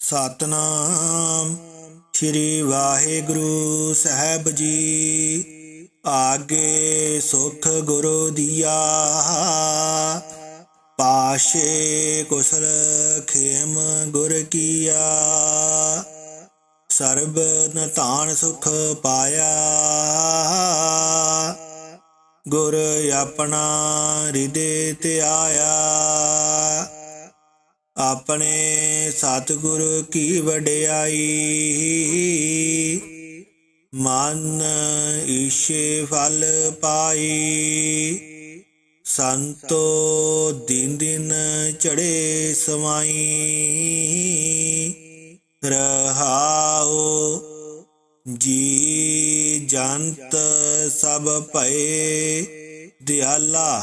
ਸਤਨਾਮ। ਸ੍ਰੀ ਵਾਹਿਗੁਰੂ ਸਾਹਿਬ ਜੀ, ਆਗੇ ਸੁਖ ਗੁਰੂ ਦੀਆ। ਪਾਸ਼ੇ ਕੁਸਲ ਖੇਮ ਗੁਰ ਕੀਆ। ਸਰਬ ਨਤਾਨ ਸੁਖ ਪਾਇਆ। ਗੁਰ ਆਪਣਾ ਹਿਰਦੇ ਤੇ ਆਇਆ। ਆਪਣੇ ਸਤਿਗੁਰ ਕੀ ਵਡਿਆਈ? ਮਨ ਈਸ਼ੇ ਫਲ ਪਾਈ। ਸੰਤੋ ਦਿਨ ਦਿਨ ਚੜੇ ਸਮਾਈ। ਰਹਾਓ ਜੀ ਜੰਤ ਸਭ ਭਏ। ਦਿਆਲਾ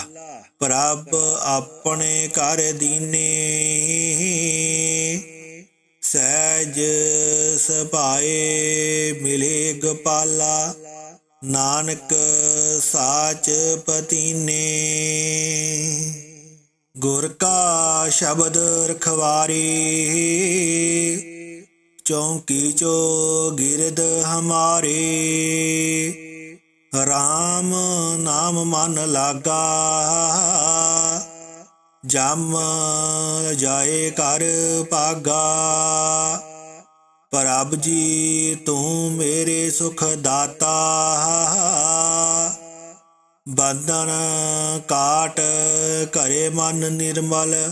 ਪ੍ਰਭ ਆਪਣੇ ਘਰ ਦੀਨੇ। ਸਹਿਜ ਸਭਾਏ ਮਿਲੇ ਗਪਾਲਾ। ਨਾਨਕ ਸਾਚ ਪਤੀਨੇ। ਗੁਰ ਕਾ ਸ਼ਬਦ ਰਖਵਾਰੀ। ਚੌਂਕੀ ਚੋ ਗਿਰਦ ਹਮਾਰੇ। RAM ਨਾਮ ਮਨ ਲਾਗਾ। ਜਮ ਜਾਏ ਕਰ ਪਾਗਾ ਪ੍ਰਭ ਜੀ, ਤੂੰ ਮੇਰੇ ਸੁਖ ਦਾਤਾ। ਬੰਧਨ ਕਾਟ ਕਰੇ ਮਨ ਨਿਰਮਲ।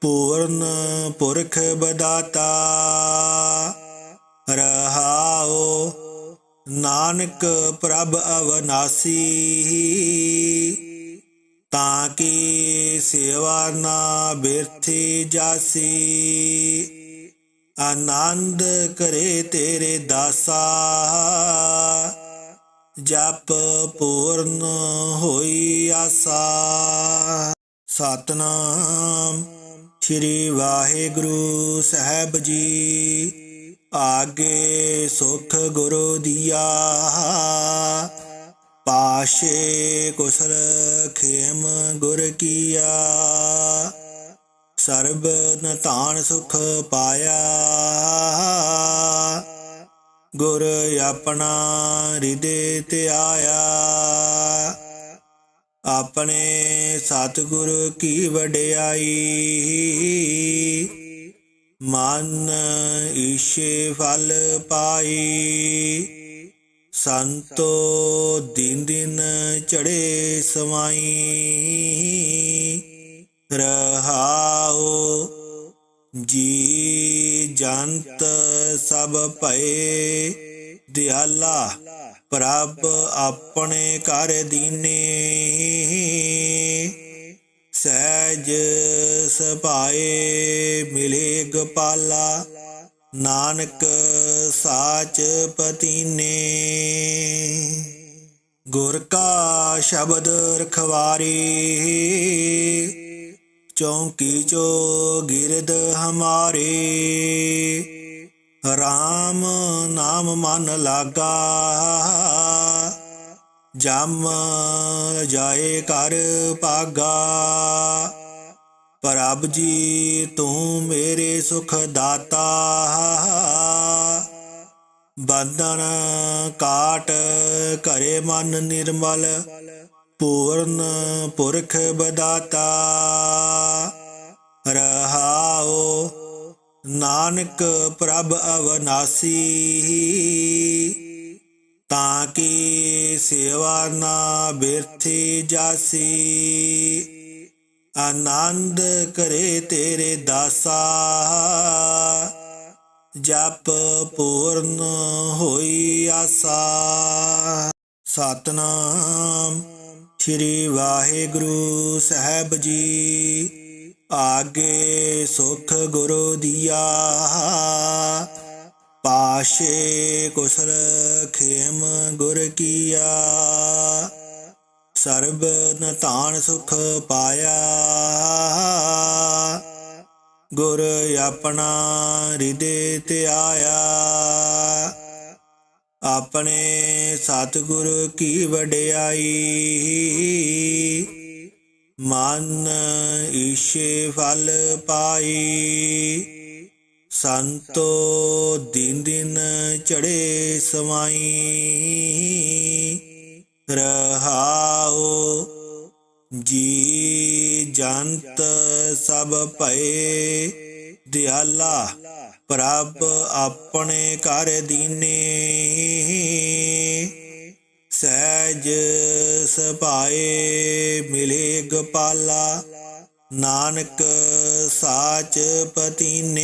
ਪੂਰਨ ਪੁਰਖ ਬਦਾਤਾ। ਰਹਾਓ ਨਾਨਕ ਪ੍ਰਭ ਅਵਨਾਸੀ, ਤਾਂ ਕੀ ਸੇਵਾ ਨਾ ਬਿਰਥੀ ਜਾਸੀ। ਆਨੰਦ ਕਰੇ ਤੇਰੇ ਦਾਸਾ, ਜਪ ਪੂਰਨ ਹੋਈ ਆਸਾ। ਸਤਨਾਮ ਸ੍ਰੀ ਵਾਹਿਗੁਰੂ ਸਾਹਿਬ ਜੀ। ਆਗੇ ਸੁਖ ਗੁਰੂ ਦੀਆ, ਪਾਸ਼ੇ ਕੁਸਲ ਖੇਮ ਗੁਰ ਕੀਆ। ਸਰਬ ਨਤਾਨ ਸੁਖ ਪਾਇਆ, ਗੁਰ ਆਪਣਾ ਹਿਰਦੇ ਤੇ ਆਇਆ। ਆਪਣੇ ਸਤਿਗੁਰ ਕੀ ਵਡਿਆਈ ਮਨ ਈਸ਼ੇ ਫਲ ਪਾਈ। ਸੰਤੋ ਦਿਨ ਦਿਨ ਚੜੇ ਸਮਾਈ। ਰਹਾਓ ਜੀ ਜੰਤ ਸਭ ਭਏ। ਦਿਆਲਾ, ਪ੍ਰਭ ਆਪਣੇ ਘਰ ਦੀਨੇ। ਸਹਿਜ ਸਭਾਏ ਮਿਲੇ ਗੋਪਾਲਾ, ਨਾਨਕ ਸਾਚ ਪਤੀਨੇ। ਗੁਰ ਕਾ ਸ਼ਬਦ ਰਖਵਾਰੀ, ਚੌਂਕੀ ਚੋ ਗਿਰਦ ਹਮਾਰੇ। RAM ਨਾਮ ਮਨ ਲਾਗਾ ਜਮ ਜਾਏ ਕਰ ਭਾਗਾ। ਪ੍ਰਭ ਜੀ ਤੂੰ ਮੇਰੇ ਸੁਖ ਦਾਤਾ। ਬੰਧਨ ਕਾਟ ਕਰੇ ਮਨ ਨਿਰਮਲ, ਪੂਰਨ ਪੁਰਖ ਬਦਾਤਾ। ਰਹਾਓ ਨਾਨਕ ਪ੍ਰਭ ਅਵਨਾਸੀ। ਤਾਂ ਕਿ ਸੇਵਾ ਨਾ ਬਿਰਥੀ ਜਾਸੀ। ਆਨੰਦ ਕਰੇ ਤੇਰੇ ਦਾਸਾ। ਜਪ ਪੂਰਨ ਹੋਈ ਆਸਾ। ਸਤਨਾਮ ਸ੍ਰੀ ਵਾਹਿਗੁਰੂ ਸਾਹਿਬ ਜੀ। ਆਗੇ ਸੁਖ ਗੁਰੂ ਦੀਆ। ਪਾਸ਼ੇ ਕੁਸਲ ਖੇਮ ਗੁਰ ਕੀਆ। ਸਰਬ ਨਤਾਨ ਸੁਖ ਪਾਇਆ। ਗੁਰ ਆਪਣਾ ਹਿਰਦੇ ਤੇ ਆਇਆ। ਆਪਣੇ ਸਤਿਗੁਰ ਕੀ ਵਡਿਆਈ। ਮਨ ਈਸ਼ੇ ਫਲ ਪਾਈ। ਸੰਤੋ ਦਿਨ ਦਿਨ ਚੜੇ ਸਮਾਈ। ਰਹਾਉ ਜੀ ਜੰਤ ਸਭ ਭਏ। ਦਿਆਲਾ, ਪ੍ਰਭ ਆਪਣੇ ਘਰ ਦੀਨੇ। ਸਹਿਜ ਸੁਭਾਏ ਮਿਲੇ ਗੋਪਾਲਾ। ਨਾਨਕ ਸਾਚ ਪਤੀਨੇ,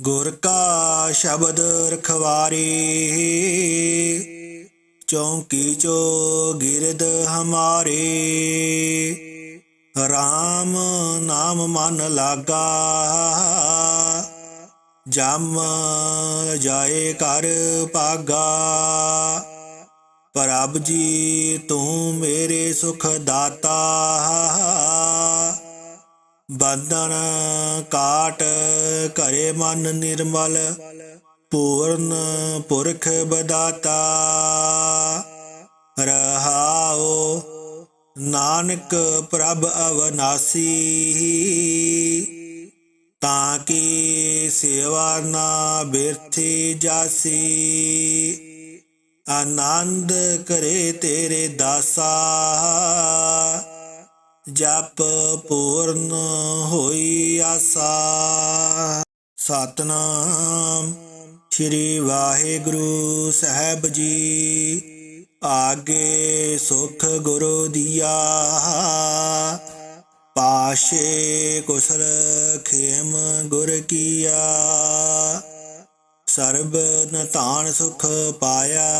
ਗੁਰ ਕਾ ਸ਼ਬਦ ਰਖਵਾਰੀ, ਚੌਂਕੀ ਚੋ ਗਿਰਦ ਹਮਾਰੇ। RAM ਨਾਮ ਮਨ ਲਾਗਾ, ਜਮ ਜਾਏ ਕਰ ਪਾਗਾ ਪ੍ਰਭ ਜੀ, ਤੂੰ ਮੇਰੇ ਸੁਖ ਦਾਤਾ। ਬੰਧਨ ਕਾਟ ਕਰੇ ਮਨ ਨਿਰਮਲ, ਪੂਰਨ ਪੁਰਖ ਬਦਾਤਾ। ਰਹਾਓ ਨਾਨਕ ਪ੍ਰਭ ਅਵਨਾਸੀ, ਤਾਂ ਕਿ ਸੇਵਾ ਨਾ ਬਿਰਥੀ ਜਾਸੀ। ਆਨੰਦ ਕਰੇ ਤੇਰੇ ਦਾਸਾ, ਜਪ ਪੂਰਨ ਹੋਈ ਆਸਾ। ਸਤਨਾਮ ਸ੍ਰੀ ਵਾਹਿਗੁਰੂ ਸਾਹਿਬ ਜੀ, ਆਗੇ ਸੁਖ ਗੁਰੂ ਦੀਆ। ਪਾਸ਼ੇ ਕੁਸਲ ਖੇਮ ਗੁਰ ਕੀਆ। ਸਰਬ ਨਤਾਨ ਸੁਖ ਪਾਇਆ।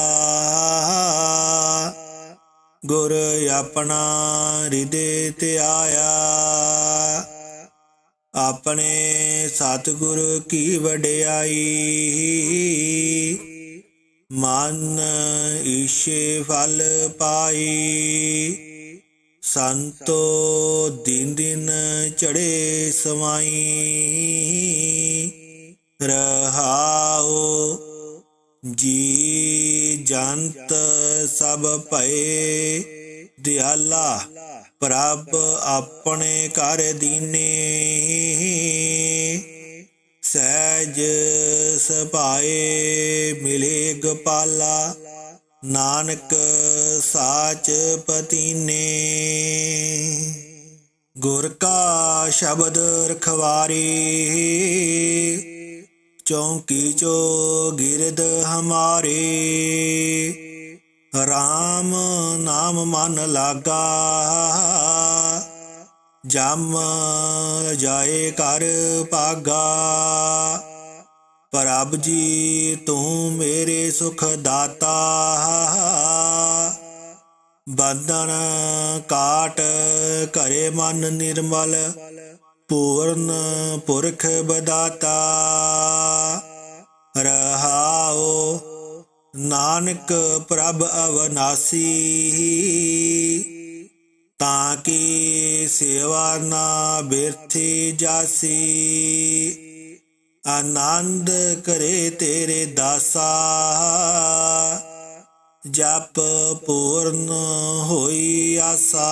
ਗੁਰ ਆਪਣਾ ਹਿਰਦੇ ਤੇ ਆਇਆ। ਆਪਣੇ ਸਤਿਗੁਰ ਕੀ ਵਡਿਆਈ। ਮਨ ਈਸ਼ੇ ਫਲ ਪਾਈ। ਸੰਤੋ ਦਿਨ ਦਿਨ ਚੜੇ ਸਮਾਈ। ਰਹਾਉ, ਜੀ ਜੰਤ ਸਭ ਭਏ। ਦਿਆਲਾ, ਪ੍ਰਭ ਆਪਣੇ ਘਰ ਦੀਨੇ। ਸਹਿਜ ਸੁਭਾਏ ਮਿਲੇ ਗੋਪਾਲਾ, ਨਾਨਕ ਸਾਚ ਪਤੀਨੇ। ਗੁਰ ਕਾ ਸ਼ਬਦ ਰਖਵਾਰੀ ਚੌਂਕੀ ਚੋ ਗਿਰਦ ਹਮਾਰੇ। RAM ਨਾਮ ਮਨ ਲਾਗਾ। ਜਮ ਜਾਏ ਕਰ ਪਾਗਾ ਪ੍ਰਭ ਜੀ, ਤੂੰ ਮੇਰੇ ਸੁਖ ਦਾਤਾ। ਬੰਧਨ ਕਾਟ ਕਰੇ ਮਨ ਨਿਰਮਲ। ਪੂਰਨ ਪੁਰਖ ਬਦਾਤਾ ਰਹਾਉ ਨਾਨਕ ਪ੍ਰਭ ਅਵਨਾਸੀ ਤਾਂ ਕੀ ਸੇਵਾ ਨਾ ਬਿਰਥੀ ਜਾਸੀ ਆਨੰਦ ਕਰੇ ਤੇਰੇ ਦਾਸਾ ਜਪ ਪੂਰਨ ਹੋਈ ਆਸਾ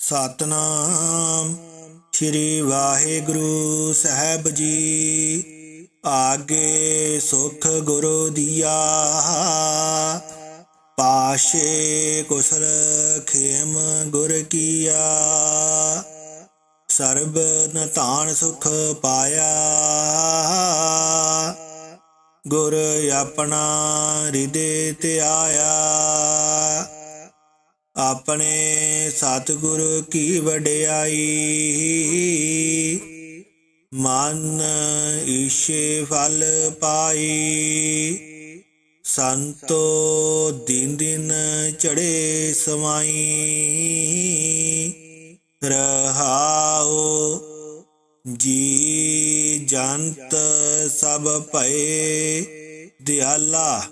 ਸਤਨਾਮ ਸ੍ਰੀ ਵਾਹਿਗੁਰੂ ਸਾਹਿਬ ਜੀ। ਆਗੇ ਸੁਖ ਗੁਰੂ ਦੀਆ। ਪਾਸ਼ੇ ਕੁਸਲ ਖੇਮ ਗੁਰ ਕੀਆ। ਸਰਬ ਨਤਾਨ ਸੁਖ ਪਾਇਆ। ਗੁਰ ਆਪਣਾ ਹਿਰਦੇ ਤੇ ਆਇਆ। ਆਪਣੇ ਸਤਿਗੁਰ ਕੀ ਵਡਿਆਈ? ਮਨ ਈਸ਼ੇ ਫਲ ਪਾਈ। ਸੰਤੋ ਦਿਨ ਦਿਨ ਚੜੇ ਸਮਾਈ। ਰਹਾਉ ਜੀ ਜੰਤ ਸਭ ਭਏ। ਦਿਆਲਾ,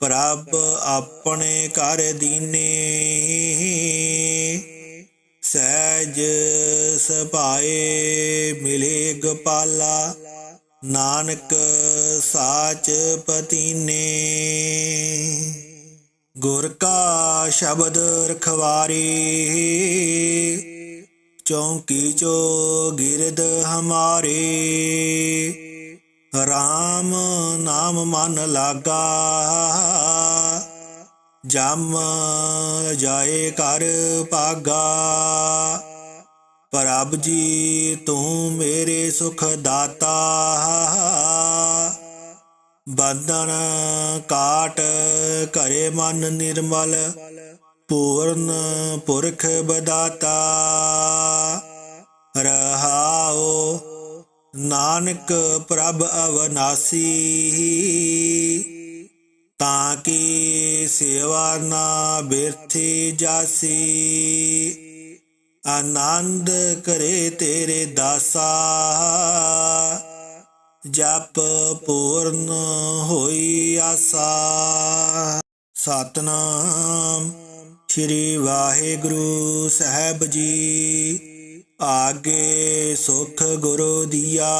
ਪ੍ਰਭ ਆਪਣੇ ਘਰ ਦੀਨੇ। ਸਹਿਜ ਸੁਭਾਏ ਮਿਲੇ ਗੋਪਾਲਾ, ਨਾਨਕ ਸਾਚ ਪਤੀਨੇ। ਗੁਰ ਕਾ ਸ਼ਬਦ ਰਖਵਾਰੀ, ਚੌਂਕੀ ਚੋ ਗਿਰਦ ਹਮਾਰੇ। RAM ਨਾਮ ਮਨ ਲਾਗਾ। ਜਮ ਜਾਏ ਕਰ ਪਾਗਾ ਪ੍ਰਭ ਜੀ, ਤੂੰ ਮੇਰੇ ਸੁਖ ਦਾਤਾ। ਬੰਧਨ ਕਾਟ ਕਰੇ ਮਨ ਨਿਰਮਲ। ਪੂਰਨ ਪੁਰਖ ਬਦਾਤਾ। ਰਹਾਓ ਨਾਨਕ ਪ੍ਰਭ ਅਵਨਾਸੀ, ਤਾਂ ਕੀ ਸੇਵਾ ਨਾ ਬਿਰਥੀ ਜਾਸੀ। ਆਨੰਦ ਕਰੇ ਤੇਰੇ ਦਾਸਾ, ਜਪ ਪੂਰਨ ਹੋਈ ਆਸਾ। ਸਤਨਾਮ, ਸ੍ਰੀ ਵਾਹਿਗੁਰੂ ਸਾਹਿਬ ਜੀ। ਆਗੇ ਸੁਖ ਗੁਰੂ ਦੀਆ,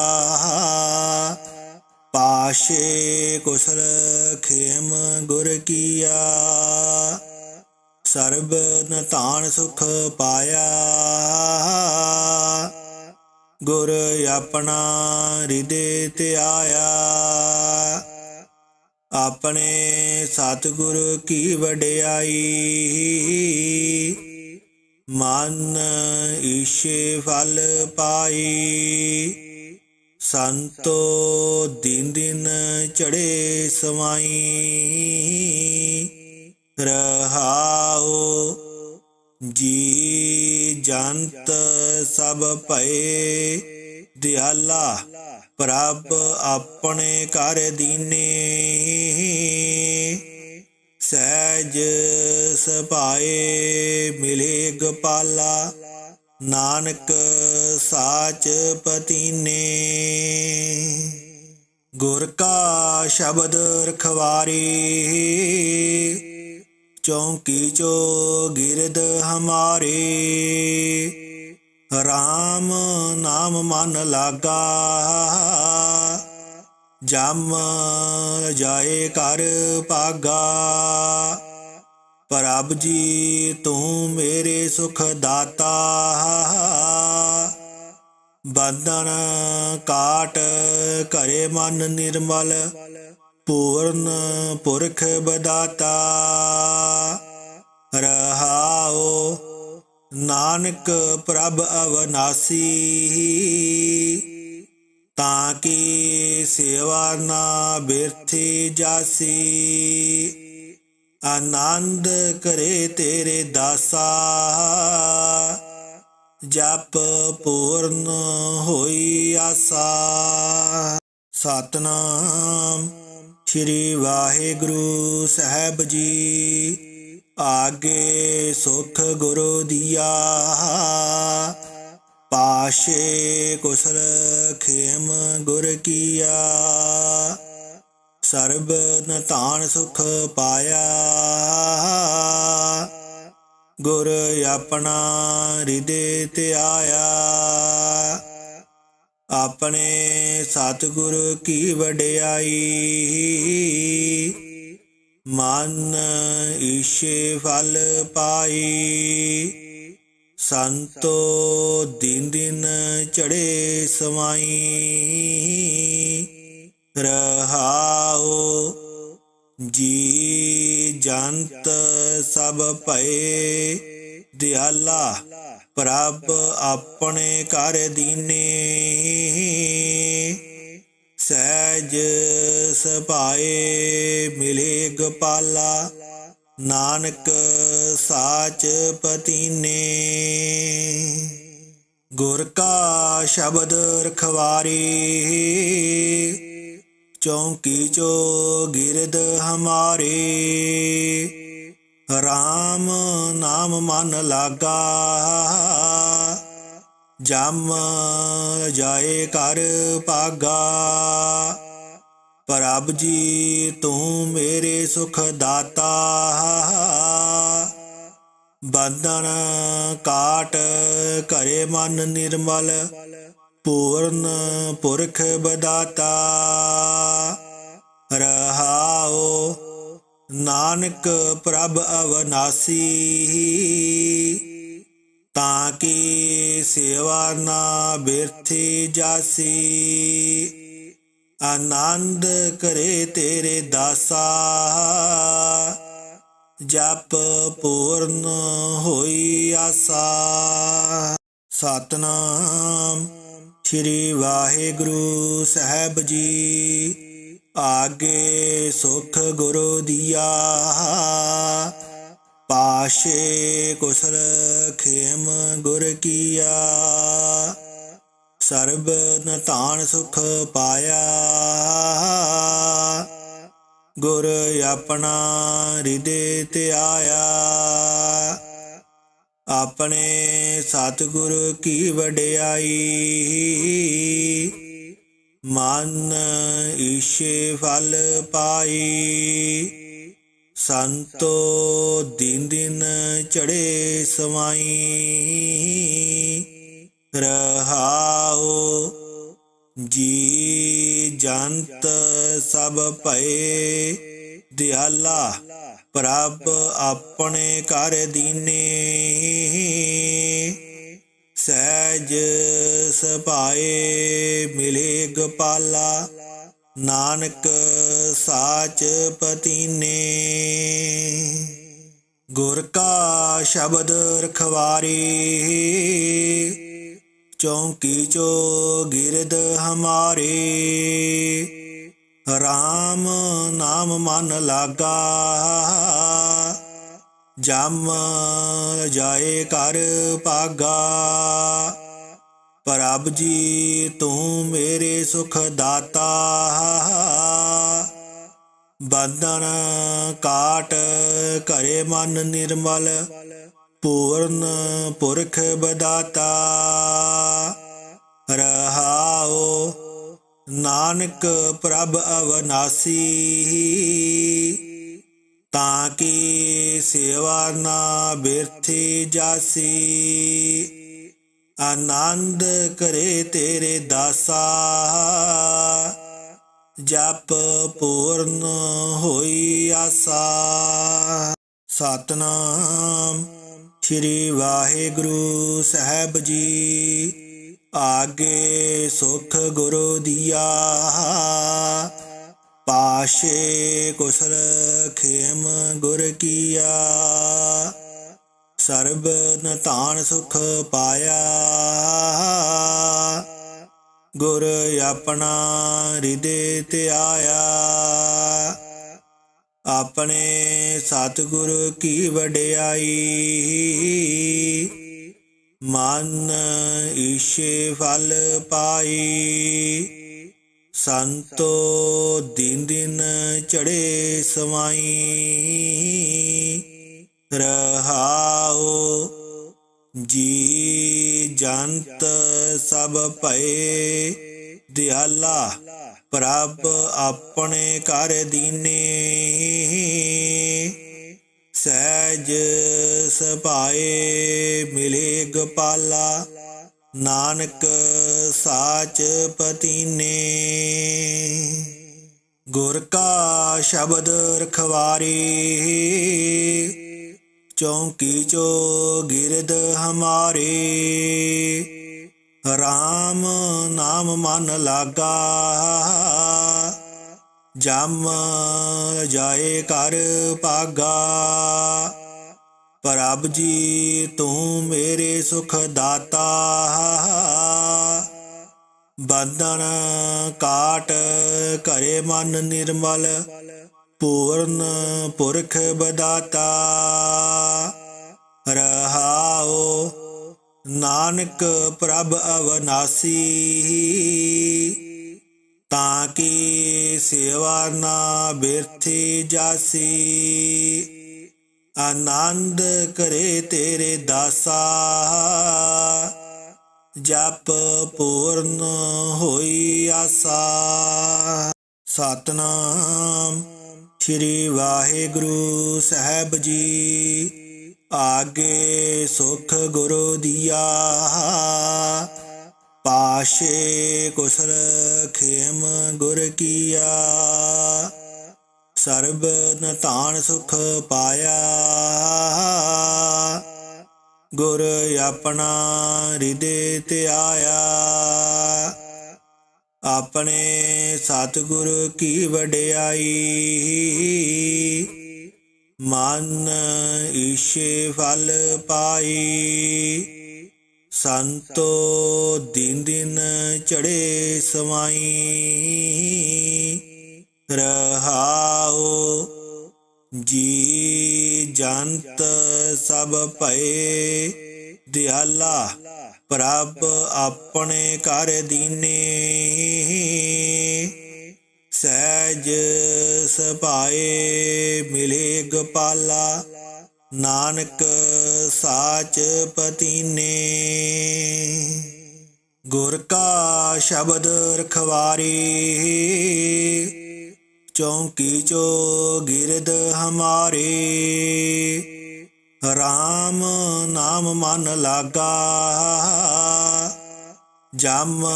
ਪਾਸ਼ੇ ਕੁਸਲ ਖੇਮ ਗੁਰ ਕੀਆ। ਸਰਬ ਨਤਾਨ ਸੁਖ ਪਾਇਆ, ਗੁਰ ਆਪਣਾ ਹਿਰਦੇ ਤੇ ਆਇਆ। ਆਪਣੇ ਸਤਿਗੁਰ ਕੀ ਵਡਿਆਈ ਮਨ ਈਸ਼ੇ ਫਲ ਪਾਈ। ਸੰਤੋ ਦਿਨ ਦਿਨ ਚੜੇ ਸਮਾਈ। ਰਹਾਉ ਜੀ ਜੰਤ ਸਭ ਭਏ। ਦਿਆਲਾ ਪ੍ਰਭ ਆਪਣੇ ਕਰ ਦੀਨੇ। ਸਹਿਜ ਸਭਾਏ ਮਿਲੇ ਗੋਪਾਲਾ, ਨਾਨਕ ਸਾਚ ਪਤੀਨੇ। ਗੁਰ ਕਾ ਸ਼ਬਦ ਰਖਵਾਰੀ, ਚੌਂਕੀ ਚੋ ਗਿਰਦ ਹਮਾਰੇ। RAM ਨਾਮ ਮਨ ਲਾਗਾ ਜਮ ਜਾਏ ਕਰ ਪਾਗਾ ਪ੍ਰਭ ਜੀ ਤੂੰ ਮੇਰੇ ਸੁਖ ਦਾਤਾ। ਬੰਧਨ ਕਾਟ ਕਰੇ ਮਨ ਨਿਰਮਲ, ਪੂਰਨ ਪੁਰਖ ਬਦਾਤਾ। ਰਹਾਓ ਨਾਨਕ ਪ੍ਰਭ ਅਵਨਾਸੀ। ਤਾਂ ਕਿ ਸੇਵਾ ਨਾ ਬਿਰਥੀ ਜਾਸੀ। ਆਨੰਦ ਕਰੇ ਤੇਰੇ ਦਾਸਾ। ਜਪ ਪੂਰਨ ਹੋਈ ਆਸਾ। ਸਤਨਾਮ ਸ੍ਰੀ ਵਾਹਿਗੁਰੂ ਸਾਹਿਬ ਜੀ। ਆਗੇ ਸੁਖ ਗੁਰੂ ਦੀਆ। ਪਾਸ਼ੇ ਕੁਸਲ ਖੇਮ ਗੁਰ ਕੀਆ, ਸਰਬ ਨਤਾਨ ਸੁਖ ਪਾਇਆ। ਗੁਰ ਆਪਣਾ ਹਿਰਦੇ ਤੇ ਆਇਆ। ਆਪਣੇ ਸਤਿਗੁਰ ਕੀ ਵਡਿਆਈ। ਮਨ ਈਸ਼ੇ ਫਲ ਪਾਈ। ਸੰਤੋ ਦਿਨ ਦਿਨ ਚੜੇ ਸਮਾਈ। ਰਹਾਉ ਜੀ ਜੰਤ ਸਭ ਭਏ। ਦਿਆਲਾ ਪ੍ਰਭ ਆਪਣੇ ਘਰ ਦੀਨੇ। ਸਹਿਜ ਸਭਾਏ ਮਿਲੇ ਗਪਾਲਾ। ਨਾਨਕ ਸਾਚ ਪਤੀਨੇ। ਗੁਰ ਕਾ ਸ਼ਬਦ ਰਖਵਾਰੀ। ਚੌਂਕੀ ਚੋ ਗਿਰਦ ਹਮਾਰੇ। RAM ਨਾਮ ਮਨ ਲਾਗਾ। ਜਮ ਜਾਏ ਕਰ ਪਾਗਾ ਪ੍ਰਭ ਜੀ, ਤੂੰ ਮੇਰੇ ਸੁਖ ਦਾਤਾ। ਬੰਧਨ ਕਾਟ ਕਰੇ ਮਨ ਨਿਰਮਲ, ਪੂਰਨ ਪੁਰਖ ਬਦਾਤਾ। ਰਹਾਓ ਨਾਨਕ ਪ੍ਰਭ ਅਵਨਾਸੀ, ਤਾਂ ਕਿ ਸੇਵਾ ਨਾ ਬਿਰਥੀ ਜਾਸੀ। ਆਨੰਦ ਕਰੇ ਤੇਰੇ ਦਾਸਾ, ਜਪ ਪੂਰਨ ਹੋਈ ਆਸਾ। ਸਤਨਾਮ ਸ੍ਰੀ ਵਾਹਿਗੁਰੂ ਸਾਹਿਬ ਜੀ, ਆਗੇ ਸੁਖ ਗੁਰੂ ਦੀਆ। ਪਾਸ਼ੇ ਕੁਸਲ ਖੇਮ ਗੁਰ ਕੀਆ। ਸਰਬ ਨਤਾਨ ਸੁਖ ਪਾਇਆ। ਗੁਰ ਆਪਣਾ ਹਿਰਦੇ ਤੇ ਆਇਆ। ਆਪਣੇ ਸਤਿਗੁਰ ਕੀ ਵਡਿਆਈ। ਮਨ ਈਸ਼ੇ ਫਲ ਪਾਈ। ਸੰਤੋ ਦਿਨ ਦਿਨ ਚੜੇ ਸਮਾਈ ਰਹਾਉ ਜੀ ਜੰਤ ਸਭ ਭਏ, ਦਿਆਲਾ ਪ੍ਰਭ ਆਪਣੇ ਕਰ ਦੀਨੇ। ਸਹਿਜ ਸਭਾਏ ਮਿਲੇ ਗੋਪਾਲਾ, ਨਾਨਕ ਸਾਚ ਪਤੀਨੇ। ਗੁਰ ਕਾ ਸ਼ਬਦ ਰਖਵਾਰੀ ਚੌਂਕੀ ਚੋ ਗਿਰਦ ਹਮਾਰੇ। RAM ਨਾਮ ਮਨ ਲਾਗਾ। ਜਮ ਜਾਏ ਕਰ ਪਾਗਾ ਪ੍ਰਭ ਜੀ, ਤੂੰ ਮੇਰੇ ਸੁਖ ਦਾਤਾ। ਬੰਧਨ ਕਾਟ ਕਰੇ ਮਨ ਨਿਰਮਲ। ਪੂਰਨ ਪੁਰਖ ਬਦਾਤਾ ਰਹਾਉ ਨਾਨਕ ਪ੍ਰਭ ਅਵਨਾਸੀ ਤਾਂ ਕੀ ਸੇਵਾ ਨਾ ਬਿਰਥੀ ਜਾਸੀ ਆਨੰਦ ਕਰੇ ਤੇਰੇ ਦਾਸਾ ਜਪ ਪੂਰਨ ਹੋਈ ਆਸਾ ਸਤਨਾਮ ਸ੍ਰੀ ਵਾਹਿਗੁਰੂ ਸਾਹਿਬ ਜੀ। ਆਗੇ ਸੁਖ ਗੁਰੂ ਦੀਆ। ਪਾਸ਼ੇ ਕੁਸਲ ਖੇਮ ਗੁਰ ਕੀਆ। ਸਰਬ ਨਤਾਨ ਸੁਖ ਪਾਇਆ। ਗੁਰ ਆਪਣਾ ਹਿਰਦੇ ਤੇ ਆਇਆ। ਆਪਣੇ ਸਤਿਗੁਰ ਕੀ ਵਡਿਆਈ? ਮਨ ਈਸ਼ੇ ਫਲ ਪਾਈ। ਸੰਤੋ ਦਿਨ ਦਿਨ ਚੜੇ ਸਮਾਈ। ਰਹਾਉ ਜੀ ਜੰਤ ਸਭ ਭਏ। ਦਿਆਲਾ ਪ੍ਰਭ ਆਪਣੇ ਕਰ ਦੀਨੇ। ਸਹਿਜ ਸਭਾਏ ਮਿਲੇ ਗੋਪਾਲਾ, ਨਾਨਕ ਸਾਚ ਪਤੀਨੇ। ਗੁਰ ਕਾ ਸ਼ਬਦ ਰਖਵਾਰੀ, ਚੌਂਕੀ ਚੋ ਗਿਰਦ ਹਮਾਰੇ। RAM ਨਾਮ ਮਨ ਲਾਗਾ। ਜਮ ਜਾਏ ਕਰ ਪਾਗਾ ਪ੍ਰਭ ਜੀ, ਤੂੰ ਮੇਰੇ ਸੁਖ ਦਾਤਾ। ਬੰਧਨ ਕਾਟ ਕਰੇ ਮਨ ਨਿਰਮਲ। ਪੂਰਨ ਪੁਰਖ ਬਦਾਤਾ। ਰਹਾਉ ਨਾਨਕ ਪ੍ਰਭ ਅਵਨਾਸੀ, ਤਾਂ ਕੀ ਸੇਵਾ ਨਾ ਬਿਰਥੀ ਜਾਸੀ। ਆਨੰਦ ਕਰੇ ਤੇਰੇ ਦਾਸਾ, ਜਪ ਪੂਰਨ ਹੋਈ ਆਸਾ। ਸਤਨਾਮ, ਸ੍ਰੀ ਵਾਹਿਗੁਰੂ ਸਾਹਿਬ ਜੀ। ਆਗੇ ਸੁਖ ਗੁਰੂ ਦੀਆ, ਪਾਸ਼ੇ ਕੁਸਲ ਖੇਮ ਗੁਰ ਕੀਆ। ਸਰਬ ਨਤਾਨ ਸੁਖ ਪਾਇਆ, ਗੁਰ ਆਪਣਾ ਹਿਰਦੇ ਆਇਆ। ਆਪਣੇ ਸਤਿਗੁਰ ਕੀ ਵਡਿਆਈ ਮਨ ਈਸ਼ੇ ਫਲ ਪਾਈ। ਸੰਤੋ ਦਿਨ ਦਿਨ ਚੜੇ ਸਮਾਈ। ਰਹਾਉ ਜੀ ਜੰਤ ਸਭ ਭਏ। ਦਿਆਲਾ ਪ੍ਰਭ ਆਪਣੇ ਘਰ ਦੀਨੇ। ਸਹਿਜ ਸੁਭਾਏ ਮਿਲੇ ਗੋਪਾਲਾ, ਨਾਨਕ ਸਾਚ ਪਤੀਨੇ। ਗੁਰ ਕਾ ਸ਼ਬਦ ਰਖਵਾਰੀ, ਚੌਂਕੀ ਚੋ ਗਿਰਦ ਹਮਾਰੇ। RAM ਨਾਮ ਮਨ ਲਾਗਾ ਜਮ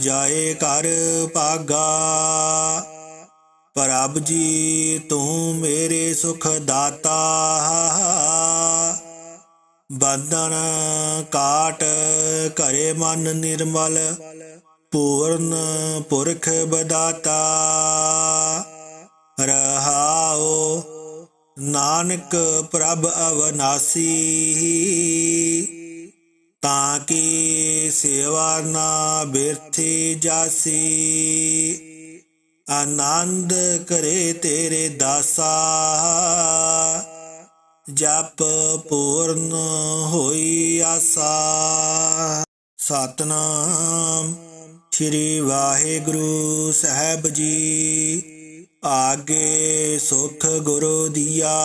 ਜਾਏ ਕਰ ਪਾਗਾ ਪ੍ਰਭ ਜੀ ਤੂੰ ਮੇਰੇ ਸੁਖ ਦਾਤਾ। ਬੰਧਨ ਕਾਟ ਕਰੇ ਮਨ ਨਿਰਮਲ, ਪੂਰਨ ਪੁਰਖ ਬਦਾਤਾ। ਰਹਾਓ ਨਾਨਕ ਪ੍ਰਭ ਅਵਨਾਸੀ। ਤਾਂ ਕਿ ਸੇਵਾ ਨਾ ਬਿਰਥੀ ਜਾਸੀ। ਆਨੰਦ ਕਰੇ ਤੇਰੇ ਦਾਸਾ। ਜਪ ਪੂਰਨ ਹੋਈ ਆਸਾ। ਸਤਨਾਮ ਸ੍ਰੀ ਵਾਹਿਗੁਰੂ ਸਾਹਿਬ ਜੀ। ਆਗੇ ਸੁਖ ਗੁਰੂ ਦੀਆ।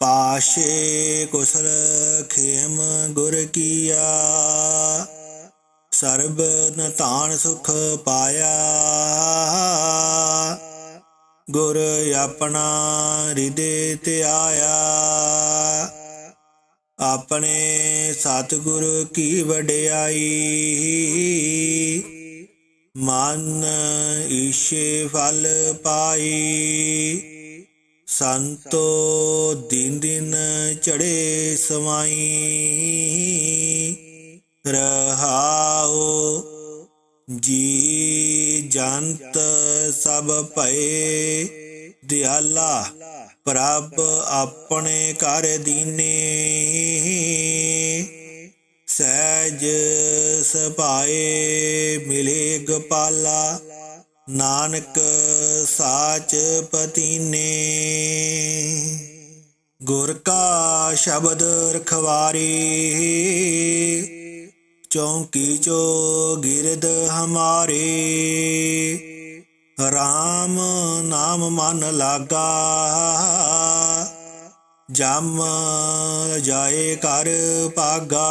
ਪਾਸ਼ੇ ਕੁਸਲ ਖੇਮ ਗੁਰ ਕੀਆ, ਸਰਬ ਨਤਾਨ ਸੁਖ ਪਾਇਆ। ਗੁਰ ਆਪਣਾ ਹਿਰਦੇ ਆਇਆ। ਆਪਣੇ ਸਤਿਗੁਰ ਕੀ ਵਡਿਆਈ। ਮਨ ਈਸ਼ੇ ਫਲ ਪਾਈ। ਸੰਤੋ ਦਿਨ ਦਿਨ ਚੜੇ ਸਮਾਈ। ਰਹਾਉ ਜੀ ਜੰਤ ਸਭ ਭਏ। ਦਿਆਲਾ ਪ੍ਰਭ ਆਪਣੇ ਘਰ ਦੀਨੇ। ਸਹਿਜ ਸੁਭਾਏ ਮਿਲੇ ਗਪਾਲਾ। ਨਾਨਕ ਸਾਚ ਪਤੀਨੇ। ਗੁਰ ਕਾ ਸ਼ਬਦ ਰਖਵਾਰੀ। ਚੌਂਕੀ ਚੋ ਗਿਰਦ ਹਮਾਰੇ। RAM ਨਾਮ ਮਨ ਲਾਗਾ। ਜਮ ਜਾਏ ਕਰ ਪਾਗਾ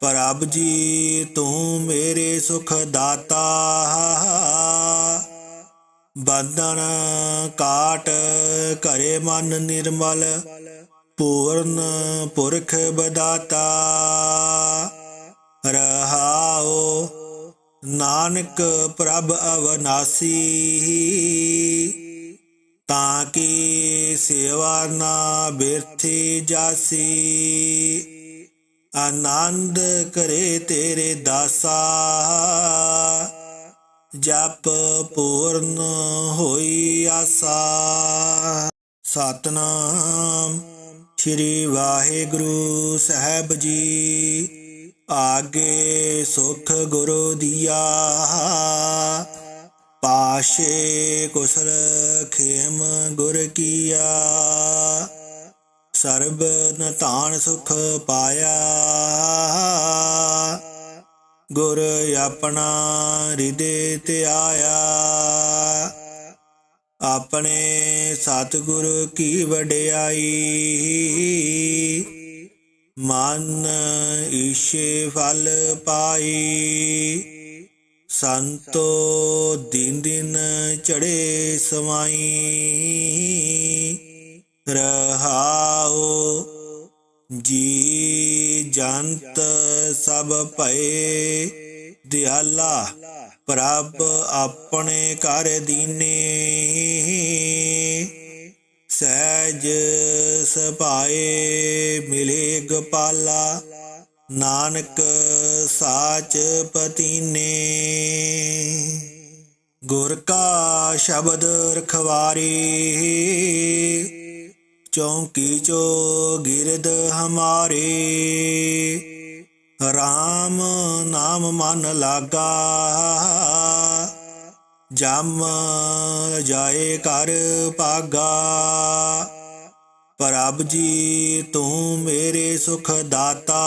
ਪ੍ਰਭ ਜੀ, ਤੂੰ ਮੇਰੇ ਸੁਖ ਦਾਤਾ। ਬੰਧਨ ਕਾਟ ਕਰੇ ਮਨ ਨਿਰਮਲ, ਪੂਰਨ ਪੁਰਖ ਬਦਾਤਾ। ਰਹਾਓ ਨਾਨਕ ਪ੍ਰਭ ਅਵਨਾਸੀ, ਤਾਂ ਕੀ ਸੇਵਾ ਨਾ ਬਿਰਥੀ ਜਾਸੀ। ਆਨੰਦ ਕਰੇ ਤੇਰੇ ਦਾਸਾ। ਜਪ ਪੂਰਨ ਹੋਈ ਆਸਾ। ਸਤਨਾਮ ਸ੍ਰੀ ਵਾਹਿਗੁਰੂ ਸਾਹਿਬ ਜੀ। ਆਗੇ ਸੁਖ ਗੁਰੂ ਦੀਆ। ਪਾਸ਼ੇ ਕੁਸਲ ਖੇਮ ਗੁਰ ਕੀਆ। ਸਰਬ ਨਤਾਨ ਸੁਖ ਪਾਇਆ। ਗੁਰ ਆਪਣਾ ਹਿਰਦੇ ਆਇਆ। ਆਪਣੇ ਸਤਿਗੁਰ ਕੀ ਵਡਿਆਈ। ਮਨ ਈਸ਼ੇ ਫਲ ਪਾਈ। ਸੰਤੋ ਦਿਨ ਦਿਨ ਚੜੇ ਸਮਾਈ। ਰਹਾਉ, ਜੀ ਜੰਤ ਸਭ ਭਏ। ਦਿਆਲਾ, ਪ੍ਰਭ ਆਪਣੇ ਘਰ ਦੀਨੇ। ਸਹਿਜ ਸਪਾਏ ਮਿਲੇ ਗੋਪਾਲਾ, ਨਾਨਕ ਸਾਚ ਪਤੀਨੇ। ਗੁਰ ਕਾ ਸ਼ਬਦ ਰਖਵਾਰੀ ਚੌਂਕੀ ਚੋ ਗਿਰਦ ਹਮਾਰੇ। RAM ਨਾਮ ਮਨ ਲਾਗਾ। ਜਮ ਜਾਏ ਕਰ ਪਾਗਾ ਪ੍ਰਭ ਜੀ, ਤੂੰ ਮੇਰੇ ਸੁਖ ਦਾਤਾ।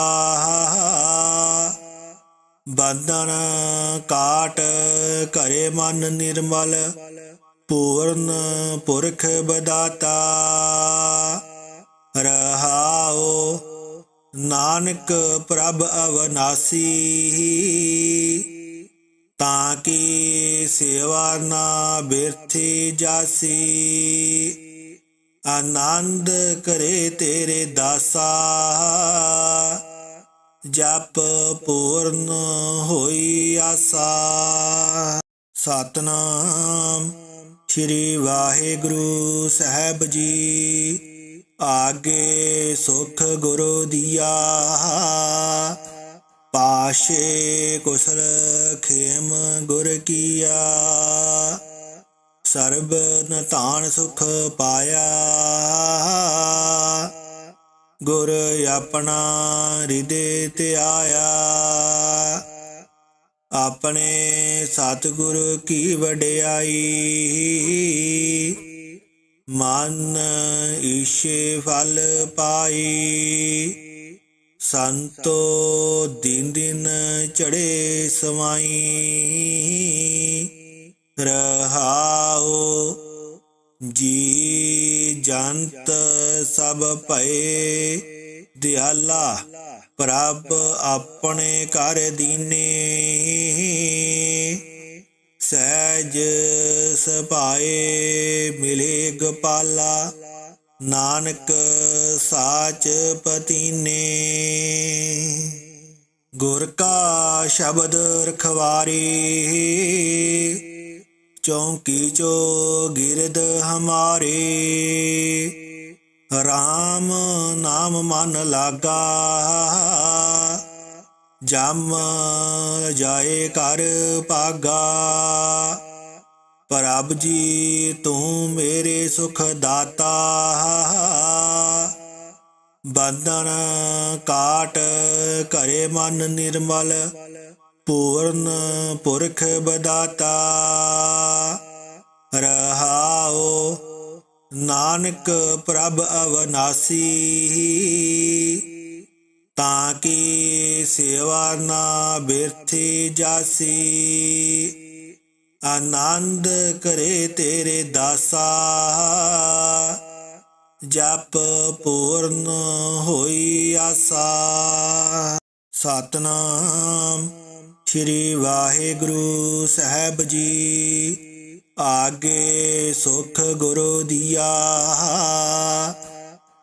ਬੰਧਨ ਕਾਟ ਕਰੇ ਮਨ ਨਿਰਮਲ। ਪੂਰਨ ਪੁਰਖ ਬਦਾਤਾ ਰਹਾਓ ਨਾਨਕ ਪ੍ਰਭ ਅਵਨਾਸੀ ਤਾਂ ਕੀ ਸੇਵਾ ਨਾ ਬਿਰਥੀ ਜਾਸੀ ਆਨੰਦ ਕਰੇ ਤੇਰੇ ਦਾਸਾ ਜਪ ਪੂਰਨ ਹੋਈ ਆਸਾ ਸਤਨਾਮ ਸ੍ਰੀ ਵਾਹਿਗੁਰੂ ਸਾਹਿਬ ਜੀ। ਆਗੇ ਸੁਖ ਗੁਰੂ ਦੀਆ। ਪਾਸ਼ੇ ਕੁਸਲ ਖੇਮ ਗੁਰ ਕੀਆ। ਸਰਬ ਨਤਾਨ ਸੁਖ ਪਾਇਆ। ਗੁਰ ਆਪਣਾ ਹਿਰਦੇ ਤੇ ਆਇਆ। ਆਪਣੇ ਸਤਿਗੁਰ ਕੀ ਵਡਿਆਈ? ਮਨ ਈਸ਼ੇ ਫਲ ਪਾਈ। ਸੰਤੋ ਦਿਨ ਦਿਨ ਚੜੇ ਸਮਾਈ। ਰਹਾਉ ਜੀ ਜੰਤ ਸਭ ਭਏ। ਦਿਆਲਾ ਪ੍ਰਭ ਆਪਣੇ ਘਰ ਦੀਨੇ। ਸਹਿਜ ਸਭਾਏ ਮਿਲੇ ਗੋਪਾਲਾ, ਨਾਨਕ ਸਾਚ ਪਤੀਨੇ। ਗੁਰ ਕਾ ਸ਼ਬਦ ਰਖਵਾਰੀ, ਚੌਂਕੀ ਚੋ ਗਿਰਦ ਹਮਾਰੇ। RAM ਨਾਮ ਮਨ ਲਾਗਾ। ਜਮ ਜਾਏ ਕਰ ਭਾਗਾ। ਪ੍ਰਭ ਜੀ, ਤੂੰ ਮੇਰੇ ਸੁਖ ਦਾਤਾ। ਬੰਧਨ ਕਾਟ ਕਰੇ ਮਨ ਨਿਰਮਲ। ਪੂਰਨ ਪੁਰਖ ਬਦਾਤਾ। ਰਹਾਓ ਨਾਨਕ ਪ੍ਰਭ ਅਵਨਾਸੀ, ਤਾਂ ਕੀ ਸੇਵਾ ਨਾ ਬਿਰਥੀ ਜਾਸੀ। ਆਨੰਦ ਕਰੇ ਤੇਰੇ ਦਾਸਾ, ਜਪ ਪੂਰਨ ਹੋਈ ਆਸਾ। ਸਤਨਾਮ, ਸ੍ਰੀ ਵਾਹਿਗੁਰੂ ਸਾਹਿਬ ਜੀ। ਆਗੇ ਸੁਖ ਗੁਰੂ ਦੀਆ,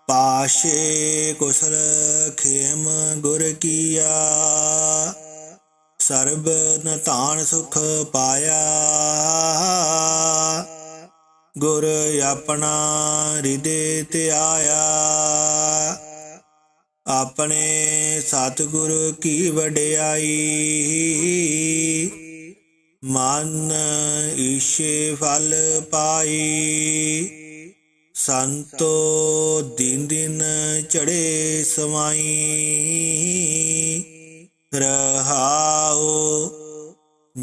ਪਾਸ਼ੇ ਕੁਸਲ ਖੇਮ ਗੁਰ ਕੀਆ। ਸਰਬ ਨਤਾਨ ਸੁਖ ਪਾਇਆ, ਗੁਰ ਆਪਣਾ ਹਿਰਦੇ ਤੇ ਆਇਆ ਆਪਣੇ ਸਤਿਗੁਰ ਕੀ ਵਡਿਆਈ ਮਨ ਈਸ਼ੇ ਫਲ ਪਾਈ। ਸੰਤੋ ਦਿਨ ਦਿਨ ਚੜੇ ਸਮਾਈ। ਰਹਾਉ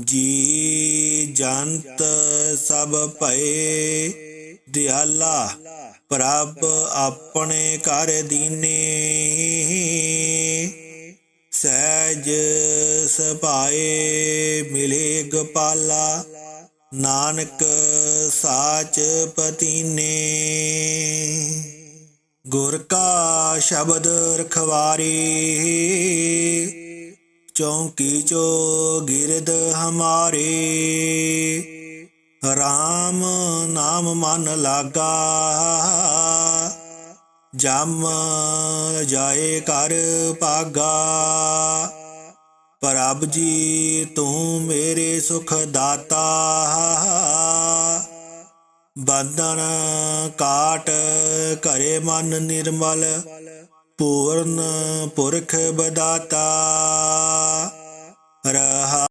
ਜੀ ਜੰਤ ਸਭ ਭਏ। ਦਿਆਲਾ ਪ੍ਰਭ ਆਪਣੇ ਘਰ ਦੀਨੇ। ਸਹਿਜ ਸਭਾਏ ਮਿਲੇ ਗੋਪਾਲਾ, ਨਾਨਕ ਸਾਚ ਪਤੀਨੇ। ਗੁਰ ਕਾ ਸ਼ਬਦ ਰਖਵਾਰੀ, ਚੌਂਕੀ ਚੋ ਗਿਰਦ ਹਮਾਰੇ। RAM ਨਾਮ ਮਨ ਲਾਗਾ ਜਮ ਜਾਏ ਕਰ ਭਾਗਾ ਪ੍ਰਭ ਜੀ ਤੂੰ ਮੇਰੇ ਸੁਖ ਦਾਤਾ। ਬੰਧਨ ਕਾਟ ਘਰੇ ਮਨ ਨਿਰਮਲ, ਪੂਰਨ ਪੁਰਖ ਬਦਾਤਾ। ਰਹਾ